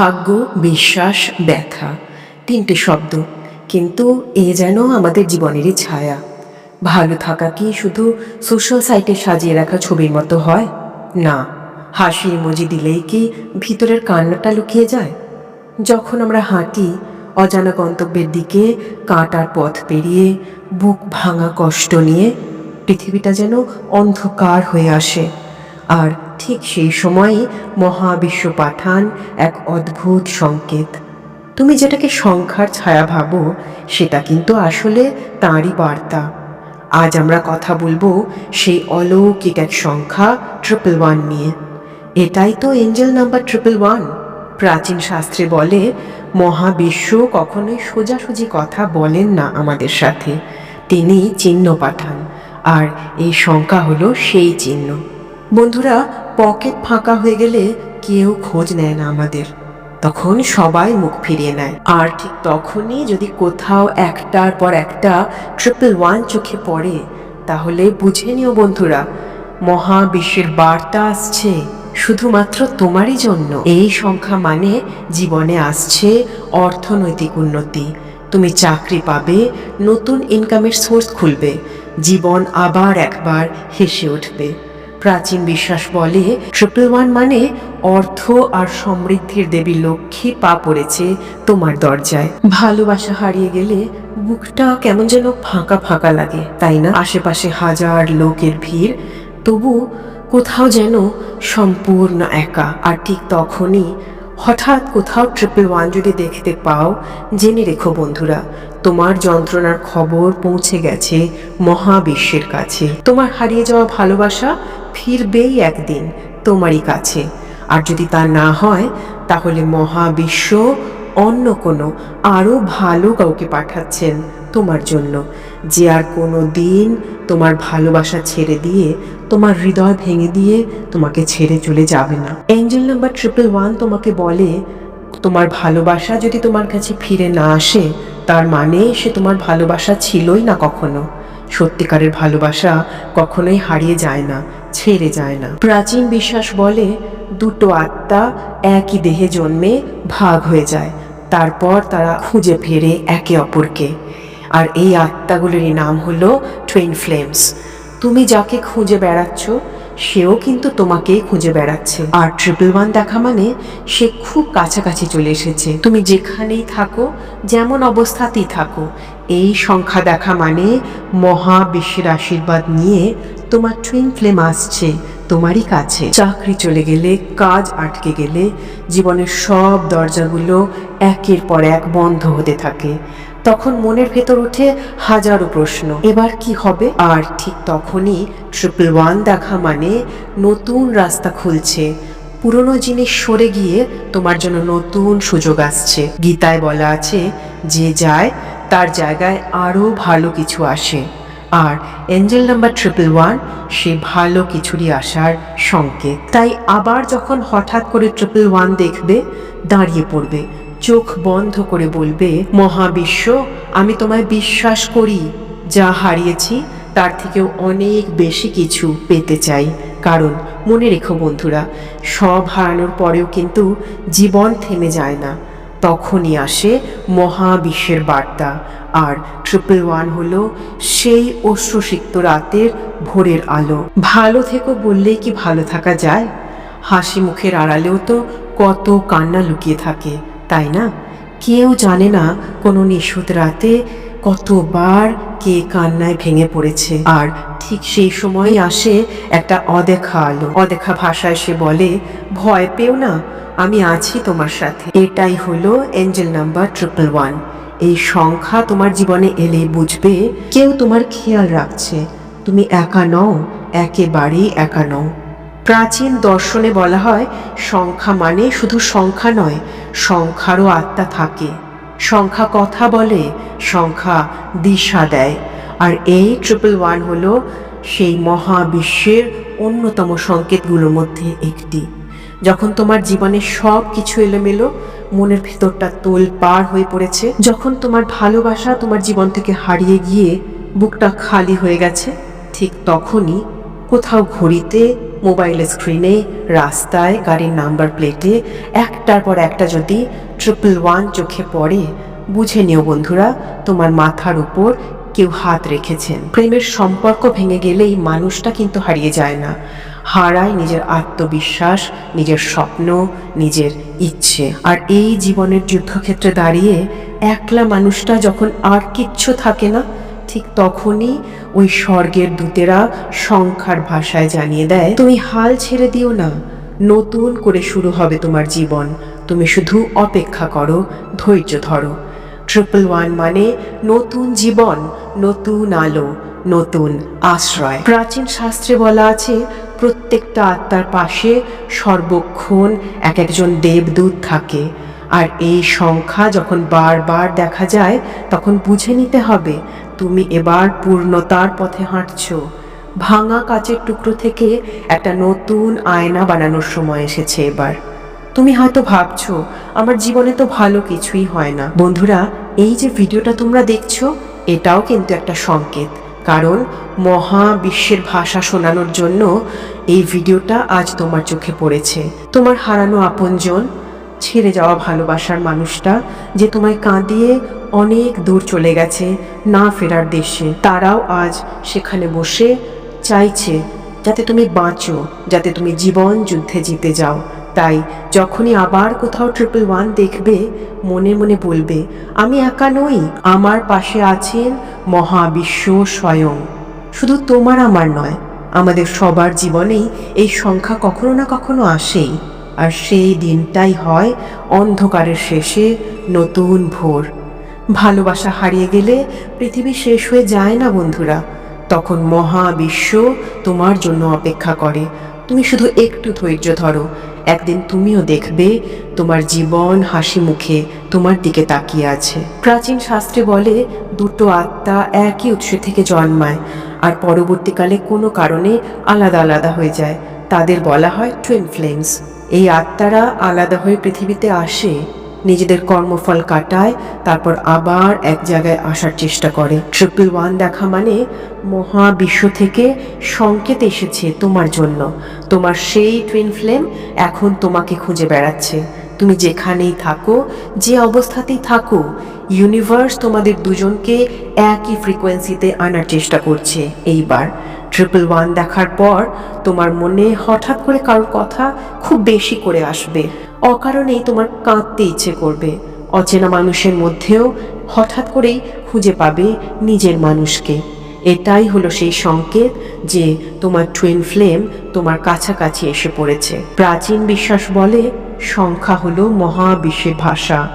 ভাগ্য, বিশ্বাস, ব্যথা, তিনটে শব্দ। কিন্তু এ যেন আমাদের জীবনেরই ছায়া। ভালো থাকা কি শুধু সোশ্যাল সাইটে সাজিয়ে রাখা ছবির মতো হয়? না হাসি ইমোজি দিলেই কি ভিতরের কান্নাটা লুকিয়ে যায়? যখন আমরা হাঁটি, অজানা গন্তব্যের দিকে কাঁটার পথ পেরিয়ে বুক ভাঙা কষ্ট নিয়ে পৃথিবীটা যেন অন্ধকার হয়ে আসে। আর ঠিক সেই সময়ে মহাবিশ্ব পাঠান এক অদ্ভুত সংকেত। তুমি যেটাকে সংখ্যার ছায়া ভাবো, সেটা কিন্তু আসলে তাঁরই বার্তা। আজ আমরা কথা বলব সেই অলৌকিক এক সংখ্যা ট্রিপল ওয়ান নিয়ে। এটাই তো এঞ্জেল নাম্বার ট্রিপল ওয়ান প্রাচীন শাস্ত্রে বলে, মহাবিশ্ব কখনোই সোজাসুজি কথা বলেন না আমাদের সাথে। তিনি চিহ্ন পাঠান, আর এই সংখ্যা হলো সেই চিহ্ন। বন্ধুরা, পকেট ফাঁকা হয়ে গেলে কেউ খোঁজ নেয় না আমাদের। তখন সবাই মুখ ফিরিয়ে নেয়। আর ঠিক তখনই যদি কোথাও একটার পর একটা ট্রিপল ওয়ান চোখে পড়ে, তাহলে বুঝে নিও বন্ধুরা, মহাবিশ্বের বার্তা আসছে শুধুমাত্র তোমারই জন্য। এই সংখ্যা মানে জীবনে আসছে অর্থনৈতিক উন্নতি। তুমি চাকরি পাবে, নতুন ইনকামের সোর্স খুলবে, জীবন আবার একবার হেসে উঠবে। প্রাচীন বিশ্বাস বলে ওয়ান মানে অর্থ আর সমৃদ্ধির দেবী লক্ষ্মী পা পড়েছে তোমার দরজায়। ভালোবাসা হারিয়ে গেলে বুকটা কেমন যেন ফাঁকা ফাঁকা লাগে, তাই না? আশেপাশে হাজার লোকের ভিড়, তবু কোথাও যেন সম্পূর্ণ একা। আর ঠিক তখনই হঠাৎ কোথাও ট্রিপল ওয়ান যদি দেখতে পাও, জেনে রেখো বন্ধুরা, তোমার যন্ত্রণার খবর পৌঁছে গেছে মহাবিশ্বের কাছে। তোমার হারিয়ে যাওয়া ভালোবাসা ফিরবেই একদিন তোমারই কাছে। আর যদি তা না হয়, তাহলে মহাবিশ্ব অন্য কোনো আরও ভালো কাউকে পাঠাচ্ছেন তোমার জন্য। যে আর কোনো দিন তোমার ভালোবাসা ছেড়ে দিয়ে, তোমার হৃদয় ভেঙে দিয়ে তোমাকে ছেড়ে চলে যাবে না। এঞ্জেল নাম্বার ট্রিপল ওয়ান তোমাকে বলে, তোমার ভালোবাসা যদি তোমার কাছে ফিরে না আসে, তার মানে সে তোমার ভালোবাসা ছিলই না কখনো। সত্যিকারের ভালোবাসা কখনোই হারিয়ে যায় না। ছেড়ে যায় না। প্রাচীন বিশ্বাস বলে, দুটো আত্মা একই দেহে জন্মে ভাগ হয়ে যায়। তারপর তারা খুঁজে ফেরে একে অপরকে। আর এই আত্মাগুলোরই নাম হলো টুইন ফ্লেমস তুমি যাকে খুঁজে বেড়াচ্ছ, সেও কিন্তু তোমাকেই খুঁজে বেড়াচ্ছে। আর ট্রিপল ওয়ান দেখা মানে সে খুব কাছাকাছি চলে এসেছে। তুমি যেখানেই থাকো, যেমন অবস্থাতেই থাকো, এই সংখ্যা দেখা মানে মহাবিশ্বের আশীর্বাদ নিয়ে তোমার টুইন ফ্লেম আসছে, তোমারই কাছে। চাকরি চলে গেলে, কাজ আটকে গেলে, জীবনের সব দরজাগুলো একের পর এক বন্ধ হতে থাকে। তখন মনের ভেতর ওঠে হাজারো প্রশ্ন, এবার কি হবে? আর ঠিক তখনই ট্রিপল ওয়ান দেখা মানে নতুন রাস্তা খুলছে। পুরনো জিনিস সরে গিয়ে তোমার জন্য নতুন সুযোগ আসছে। গীতায় বলা আছে, যে যায়, তার জায়গায় আরও ভালো কিছু আসে। আর এঞ্জেল নাম্বার ট্রিপল ওয়ান সে ভালো কিছুরই আসার সংকেত। তাই আবার যখন হঠাৎ করে ট্রিপল ওয়ান দেখবে, দাঁড়িয়ে পড়বে, চোখ বন্ধ করে বলবে, মহাবিশ্ব, আমি তোমায় বিশ্বাস করি, যা হারিয়েছি, তার থেকেও অনেক বেশি কিছু পেতে চাই। কারণ, মনে রেখো বন্ধুরা, সব হারানোর পরেও কিন্তু জীবন থেমে যায় না। তখনই আসে মহাবিশ্বের বার্তা। আর ট্রিপল ওয়ান হলো সেই অশ্রুসিক্ত রাতের ভোরের আলো। ভালো থেকো বললেই কি ভালো থাকা যায়? হাসি মুখের আড়ালেও তো কত কান্না লুকিয়ে থাকে, তাই না? কেউ জানে না কোনো নিশুত রাতে কতবার কে কান্নায় ভেঙে পড়েছে। আর ঠিক সেই সময় আসে একটা অদেখা আলো। অদেখা ভাষায় সে বলে, ভয় পেও না আমি আছি তোমার সাথে। এটাই হলো এঞ্জেল নাম্বার ট্রিপল ওয়ান এই সংখ্যা তোমার জীবনে এলে বুঝবে, কেউ তোমার খেয়াল রাখছে। তুমি একা নও, একেবারেই একা নও। প্রাচীন দর্শনে বলা হয়, সংখ্যা মানে শুধু সংখ্যা নয়, সংখ্যারও আত্মা থাকে। সংখ্যা কথা বলে, সংখ্যা দিশা দেয়। আর এই ট্রিপল ওয়ান হলো সেই মহাবিশ্বের অন্যতম সংকেতগুলোর মধ্যে একটি। যখন তোমার জীবনে সব কিছু এলোমেলো, মনের ভেতরটা তোল পার হয়ে পড়েছে, যখন তোমার ভালোবাসা তোমার জীবন থেকে হারিয়ে গিয়ে বুকটা খালি হয়ে গেছে, ঠিক তখনই কোথাও ঘড়িতে, মোবাইলের স্ক্রিনে, রাস্তায়, গাড়ির নাম্বার প্লেটে, একটার পর একটা যদি ট্রিপল ওয়ান চোখে পড়ে, বুঝে নিও বন্ধুরা, তোমার মাথার উপর কেউ হাত রেখেছেন। প্রেমের সম্পর্ক ভেঙে গেলেই মানুষটা কিন্তু হারিয়ে যায় না। হারায় নিজের আত্মবিশ্বাস, নিজের স্বপ্ন, নিজের ইচ্ছে। আর এই জীবনের যুদ্ধক্ষেত্রে দাঁড়িয়ে একলা মানুষটা যখন আর কিচ্ছু থাকে না, ঠিক তখনই ওই স্বর্গের দূতেরা সংখ্যার ভাষায় জানিয়ে দেয়, তুমি হাল ছেড়ে দিও না, নতুন করে শুরু হবে তোমার জীবন। তুমি শুধু অপেক্ষা করো, ধৈর্য ধরো। ট্রিপল ওয়ান মানে নতুন জীবন, নতুন আলো। নতুন আশ্রয়। প্রাচীন শাস্ত্রে বলা আছে, প্রত্যেকটা আত্মার পাশে সর্বক্ষণ এক একজন দেবদূত থাকে। আর এই সংখ্যা যখন বারবার দেখা যায়, তখন বুঝে নিতে হবে, তুমি এবার পূর্ণতার পথে হাঁটছো। ভাঙা কাচের টুকরো থেকে একটা নতুন আয়না বানানোর সময় এসেছে এবার। তুমি হয়তো ভাবছ, আমার জীবনে তো ভালো কিছুই হয় না। বন্ধুরা, এই যে ভিডিওটা তোমরা দেখছ, এটাও কিন্তু একটা সংকেত। কারণ মহাবিশ্বের ভাষা শোনানোর জন্য এই ভিডিওটা আজ তোমার চোখে পড়েছে। তোমার হারানো আপনজন, ছেড়ে যাওয়া ভালোবাসার মানুষটা যে তোমায় কাঁদিয়ে অনেক দূর চলে গেছে, না ফেরার দেশে। তারাও আজ সেখানে বসে চাইছে, যাতে তুমি বাঁচো, যাতে তুমি জীবন যুদ্ধে জিতে যাও। তাই যখনই আবার কোথাও ট্রিপল ওয়ান দেখবে, মনে মনে বলবে, আমি একা নই, আমার পাশে আছেন মহাবিশ্ব স্বয়ং। শুধু তোমার আমার নয়, আমাদের সবার জীবনেই এই সংখ্যা কখনো না কখনো আসেই। আর সেই দিনটাই হয় অন্ধকারের শেষে নতুন ভোর। ভালোবাসা হারিয়ে গেলে পৃথিবী শেষ হয়ে যায় না, বন্ধুরা। তখন মহাবিশ্ব তোমার জন্য অপেক্ষা করে। তুমি শুধু একটু ধৈর্য ধরো একদিন তুমিও দেখবে তোমার জীবন হাসি মুখে তোমার দিকে তাকিয়ে আছে। প্রাচীন শাস্ত্রে বলে, দুটো আত্মা একই উৎস থেকে জন্মায়, আর পরবর্তীকালে কোনো কারণে আলাদা আলাদা হয়ে যায়। তাদের বলা হয় টুয়েন ফ্লেমস এই আত্মারা আলাদা হয়ে পৃথিবীতে আসে। নিজেদের কর্মফল কাটায়, তারপর আবার এক জায়গায় আসার চেষ্টা করে। ট্রিপল ওয়ান দেখা মানে মহাবিশ্ব থেকে সংকেত এসেছে তোমার জন্য। তোমার সেই টুইন ফ্লেম এখন তোমাকে খুঁজে বেড়াচ্ছে। তুমি যেখানেই থাকো, যে অবস্থাতেই থাকো ইউনিভার্স তোমাদের দুজনকে একই ফ্রিকোয়েন্সিতে আনার চেষ্টা করছে। এইবার ট্রিপল ওয়ান দেখার পর তোমার মনে হঠাৎ করে কারোর কথা খুব বেশি করে আসবে। অকারণেই তোমার কাঁদতে ইচ্ছে করবে। অচেনা মানুষের মধ্যেও হঠাৎ করেই খুঁজে পাবে নিজের মানুষকে। এটাই হলো সেই সংকেত যে তোমার টুইন ফ্লেম তোমার কাছাকাছি এসে পড়েছে। প্রাচীন বিশ্বাস বলে সংখ্যা হলো মহাবিশ্বের ভাষা।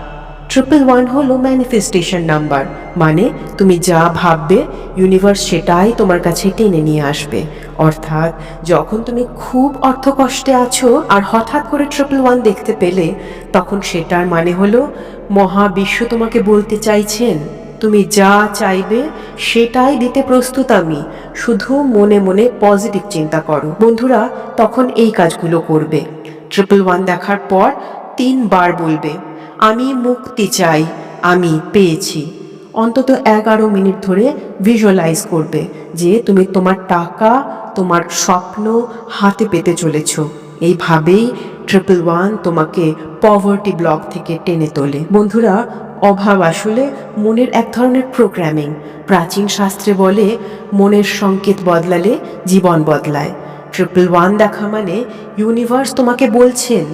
ট্রিপল ওয়ান হলো ম্যানিফেস্টেশন নাম্বার মানে তুমি যা ভাববে ইউনিভার্স সেটাই তোমার কাছে টেনে নিয়ে আসবে। অর্থাৎ যখন তুমি খুব অর্থকষ্টে আছো আর হঠাৎ করে ট্রিপল ওয়ান দেখতে পেলে, তখন সেটার মানে হলো মহাবিশ্ব তোমাকে বলতে চাইছেন, তুমি যা চাইবে সেটাই দিতে প্রস্তুত আমি, শুধু মনে মনে পজিটিভ চিন্তা করো। বন্ধুরা, তখন এই কাজগুলো করবে। ট্রিপল ওয়ান দেখার পর তিনবার বলবে আমি মুক্তি চাই, আমি পেয়েছি। অন্তত এগারো মিনিট ধরে ভিজুয়ালাইজ করবে যে তুমি তোমার টাকা, তোমার স্বপ্ন হাতে পেতে চলেছ। এইভাবেই ট্রিপল ওয়ান তোমাকে পভার্টি ব্লক থেকে টেনে তোলে। বন্ধুরা, অভাব আসলে মনের এক ধরনের প্রোগ্রামিং প্রাচীন শাস্ত্রে বলে, মনের সংকেত বদলালে জীবন বদলায়। ট্রিপল ওয়ান দেখা মানে ইউনিভার্স তোমাকে বলছেন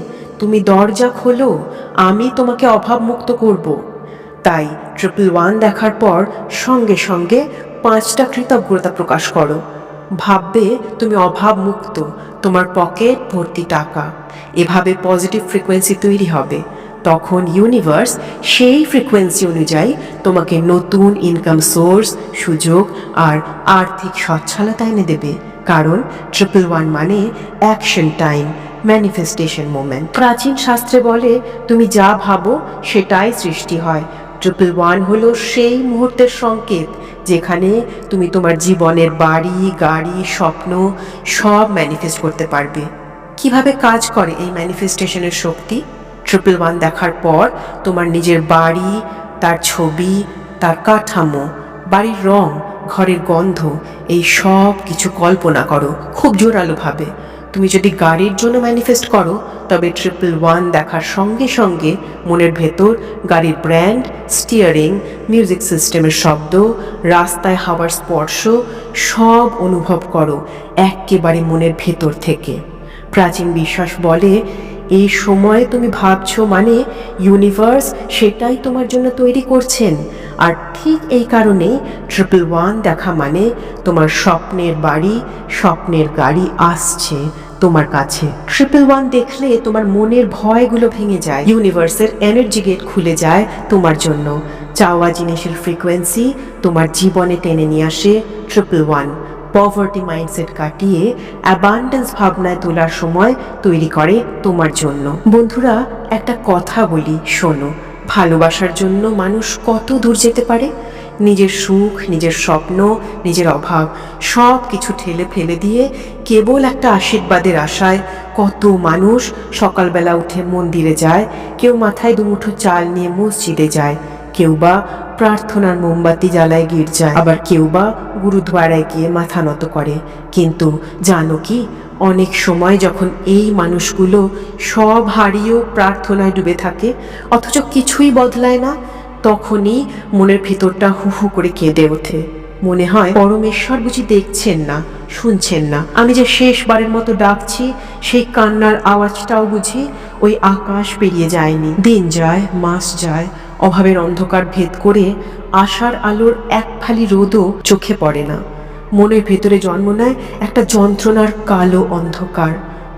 তুমি দরজা খোলো, আমি তোমাকে অভাব মুক্ত করব। তাই ট্রিপল ওয়ান দেখার পর সঙ্গে সঙ্গে পাঁচটা কৃতজ্ঞতা প্রকাশ করো। ভাববে তুমি অভাব মুক্ত তোমার পকেট ভর্তি টাকা। এভাবে পজিটিভ ফ্রিকোয়েন্সি তৈরি হবে। তখন ইউনিভার্স সেই ফ্রিকোয়েন্সি অনুযায়ী তোমাকে নতুন ইনকাম সোর্স সুযোগ আর আর্থিক সচ্ছলতা এনে দেবে। কারণ ট্রিপল ওয়ান মানে অ্যাকশন টাইম ম্যানিফেস্টেশন মোমেন্ট প্রাচীন শাস্ত্রে বলে, তুমি যা ভাবো, সেটাই সৃষ্টি হয়। ট্রিপল ওয়ান হলো সেই মুহূর্তের সংকেত, যেখানে তুমি তোমার জীবনের বাড়ি, গাড়ি, স্বপ্ন সব ম্যানিফেস্ট করতে পারবে। কীভাবে কাজ করে এই ম্যানিফেস্টেশনের শক্তি? ট্রিপল ওয়ান দেখার পর তোমার নিজের বাড়ি, তার ছবি, তার কাঠামো, বাড়ির রং, ঘরের গন্ধ, এই সব কিছু কল্পনা করো, খুব জোরালোভাবে। তুমি যদি গাড়ির জন্য ম্যানিফেস্ট করো, তবে ট্রিপল ওয়ান দেখার সঙ্গে সঙ্গে মনের ভেতর গাড়ির ব্র্যান্ড স্টিয়ারিং মিউজিক সিস্টেমের শব্দ, রাস্তায় হাওয়ার স্পর্শ, সব অনুভব করো একেবারে মনের ভেতর থেকে। প্রাচীন বিশ্বাস বলে এই সময় তুমি ভাবছ মানে ইউনিভার্স সেটাই তোমার জন্য তৈরি করছেন। আর ঠিক এই কারণেই ট্রিপল ওয়ান দেখা মানে তোমার স্বপ্নের বাড়ি, স্বপ্নের গাড়ি আসছে তোমার কাছে। ট্রিপল ওয়ান দেখলে তোমার মনের ভয়গুলো ভেঙে যায় ইউনিভার্সের এনার্জি গেট খুলে যায় তোমার জন্য। চাওয়া জিনিসের ফ্রিকোয়েন্সি তোমার জীবনে টেনে নিয়ে আসে ট্রিপল ওয়ান পভার্টি মাইন্ডসেট কাটিয়ে অ্যাবান্ডেন্স ভাবনায় তোলার সময় তৈরি করে তোমার জন্য। বন্ধুরা, একটা কথা বলি, শোনো। ভালোবাসার জন্য মানুষ কত দূর যেতে পারে? নিজের সুখ, নিজের স্বপ্ন, নিজের অভাব সব কিছু ঠেলে ফেলে দিয়ে কেবল একটা আশীর্বাদের আশায় কত মানুষ সকালবেলা উঠে মন্দিরে যায়, কেউ মাথায় দুমুঠো চাল নিয়ে মসজিদে যায় কেউ বা প্রার্থনার মোমবাতি জ্বালায় গির্জায়। আবার কেউ বা গুরুদ্বারায় গিয়ে মাথা নত করে। কিন্তু জানো কি? অনেক সময় যখন এই মানুষগুলো সব হারিয়েও প্রার্থনায় ডুবে থাকে, অথচ কিছুই বদলায় না, তখনই মনের ভেতরটা হু হু করে কেঁদে ওঠে। মনে হয় পরমেশ্বর বুঝি দেখছেন না, শুনছেন না। আমি যে শেষবারের মতো ডাকছি, সেই কান্নার আওয়াজটাও বুঝি ওই আকাশ পেরিয়ে যায়নি। দিন যায়, মাস যায় অভাবের অন্ধকার ভেদ করে আশার আলোর এক ফালি রোদও চোখে পড়ে না। মনের ভেতরে জন্ম নেয় একটা যন্ত্রণার কালো অন্ধকার।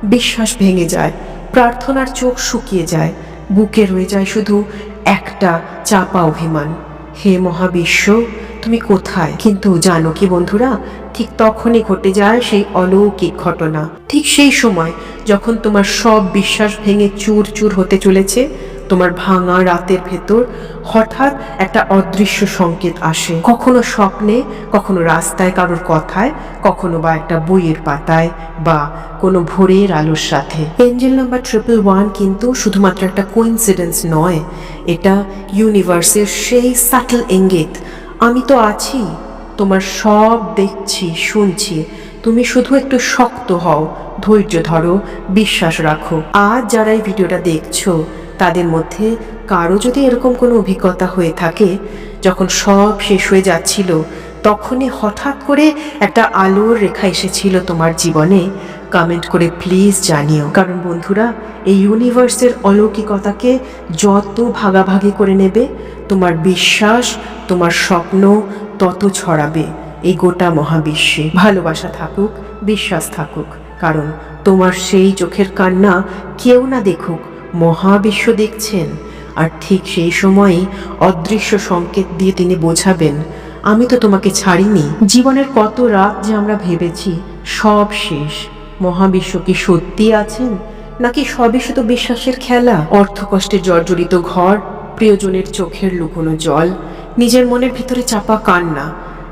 বিশ্বাস ভেঙে যায়, প্রার্থনার চোখ শুকিয়ে যায়, বুকে রয়ে যায় শুধু একটা চাপা অভিমান। হে মহাবিশ্ব, তুমি কোথায়? কিন্তু জানো কি বন্ধুরা, ঠিক তখনই ঘটে যায় সেই অলৌকিক ঘটনা। ঠিক সেই সময় যখন তোমার সব বিশ্বাস ভেঙে চুর চুর হতে চলেছে তোমার ভাঙা রাতের ভেতর হঠাৎ একটা অদৃশ্য সংকেত আসে। কখনো স্বপ্নে, কখনো রাস্তায় কারোর কথায়, কখনো বা একটা বইয়ের পাতায় বা কোনো ভোরের আলোর সাথে। এঞ্জেল নাম্বার ট্রিপল ওয়ান কিন্তু শুধুমাত্র একটা কোইন্সিডেন্স নয়, এটা ইউনিভার্সের সেই সাটল ইঙ্গিত, আমি তো আছি, তোমার সব দেখছি, শুনছি, তুমি শুধু একটু শক্ত হও, ধৈর্য ধরো, বিশ্বাস রাখো। আজ যারা এই ভিডিওটা দেখছ তাদের মধ্যে কারও যদি এরকম কোনো অভিজ্ঞতা হয়ে থাকে, যখন সব শেষ হয়ে যাচ্ছিল, তখনই হঠাৎ করে একটা আলোর রেখা এসেছিল তোমার জীবনে। কমেন্ট করে প্লিজ জানিও। কারণ বন্ধুরা, এই ইউনিভার্সের অলৌকিকতাকে যত ভাগাভাগি করে নেবে, তোমার বিশ্বাস, তোমার স্বপ্ন তত ছড়াবে এই গোটা মহাবিশ্বে। ভালোবাসা থাকুক, বিশ্বাস থাকুক, কারণ তোমার সেই চোখের কান্না কেউ না দেখুক। মহাবিশ্ব দেখছেন, আর ঠিক সেই সময়ই অদৃশ্য সংকেত দিয়ে তিনি বোঝাবেন, আমি তো তোমাকে ছাড়িনি। জীবনের কত রাত যে আমরা ভেবেছি, সব শেষ। মহাবিশ্ব কি সত্যি আছেন? নাকি সবই শুধু বিশ্বাসের খেলা? অর্থকষ্টে জর্জরিত ঘর, প্রিয়জনের চোখের লুকোনো জল, নিজের মনের ভিতরে চাপা কান্না।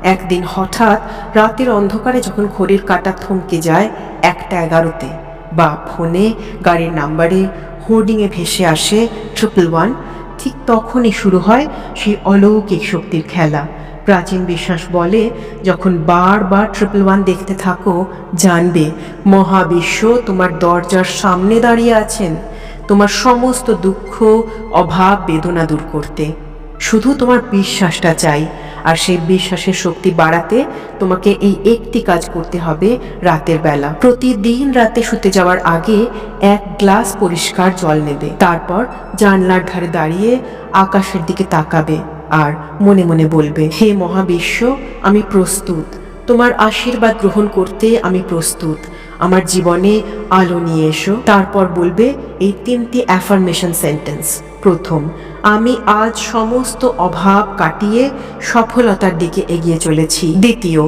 একদিন হঠাৎ রাতের অন্ধকারে যখন ঘড়ির কাটা থমকে যায় একটা এগারোতে, বা ফোনে, গাড়ির নাম্বারে হোর্ডিংয়ে ভেসে আসে ট্রিপল ওয়ান ঠিক তখনই শুরু হয় সেই অলৌকিক শক্তির খেলা। প্রাচীন বিশ্বাস বলে, যখন বারবার ট্রিপল ওয়ান দেখতে থাকো, জানবে, মহাবিশ্ব তোমার দরজার সামনে দাঁড়িয়ে আছেন। তোমার সমস্ত দুঃখ, অভাব, বেদনা দূর করতে। শুধু তোমার বিশ্বাসটা চাই, আর সেই বিশ্বাসের শক্তি বাড়াতে তোমাকে এই একটি কাজ করতে হবে রাতের বেলা। প্রতিদিন রাতে শুতে যাওয়ার আগে এক গ্লাস পরিষ্কার জল নেবে। তারপর জানলার ধারে দাঁড়িয়ে আকাশের দিকে তাকাবে আর মনে মনে বলবে, হে মহাবিশ্ব, আমি প্রস্তুত। তোমার আশীর্বাদ গ্রহণ করতে আমি প্রস্তুত। আমার জীবনে আলো নিয়ে এসো। তারপর বলবে এই তিনটি অ্যাফার্মেশন সেন্টেন্স। প্রথম। আমি আজ সমস্ত অভাব কাটিয়ে সফলতার দিকে এগিয়ে চলেছি। দ্বিতীয়,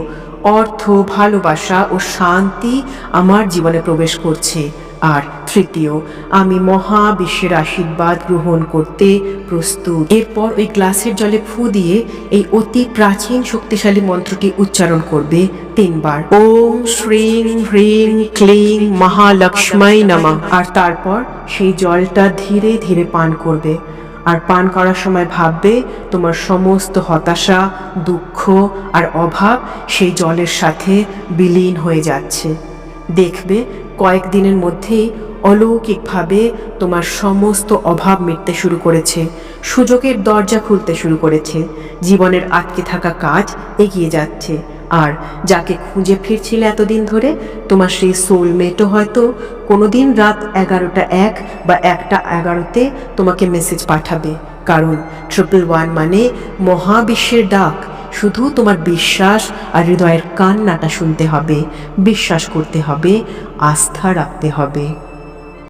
অর্থ, ভালোবাসা ও শান্তি আমার জীবনে প্রবেশ করছে। আর তৃতীয়, আমি মহাবিশ্বের আশীর্বাদ গ্রহণ করতে প্রস্তুত। এরপর ওই গ্লাসের জলে ফু দিয়ে এই অতি প্রাচীন শক্তিশালী মন্ত্রটি উচ্চারণ করবে তিনবার। ওম শ্রীং হ্রিং ক্লিং মহালক্ষ্মাই নামা। আর তারপর সেই জলটা ধীরে ধীরে পান করবে। আর পান করার সময় ভাববে, তোমার সমস্ত হতাশা, দুঃখ আর অভাব সেই জলের সাথে বিলীন হয়ে যাচ্ছে। দেখবে কয়েকদিনের মধ্যেই অলৌকিকভাবে তোমার সমস্ত অভাব মিটতে শুরু করেছে। সুযোগের দরজা খুলতে শুরু করেছে। জীবনের আটকে থাকা কাজ এগিয়ে যাচ্ছে। আর যাকে খুঁজে ফিরছিলে এতদিন ধরে, তোমার সেই সোলমেটও হয়তো কোনোদিন রাত এগারোটা এক বা একটা এগারোতে তোমাকে মেসেজ পাঠাবে। কারণ ট্রিপল ওয়ান মানে মহাবিশ্বের ডাক। শুধু তোমার বিশ্বাস আর হৃদয়ের কান্নাটা শুনতে হবে, বিশ্বাস করতে হবে আস্থা রাখতে হবে।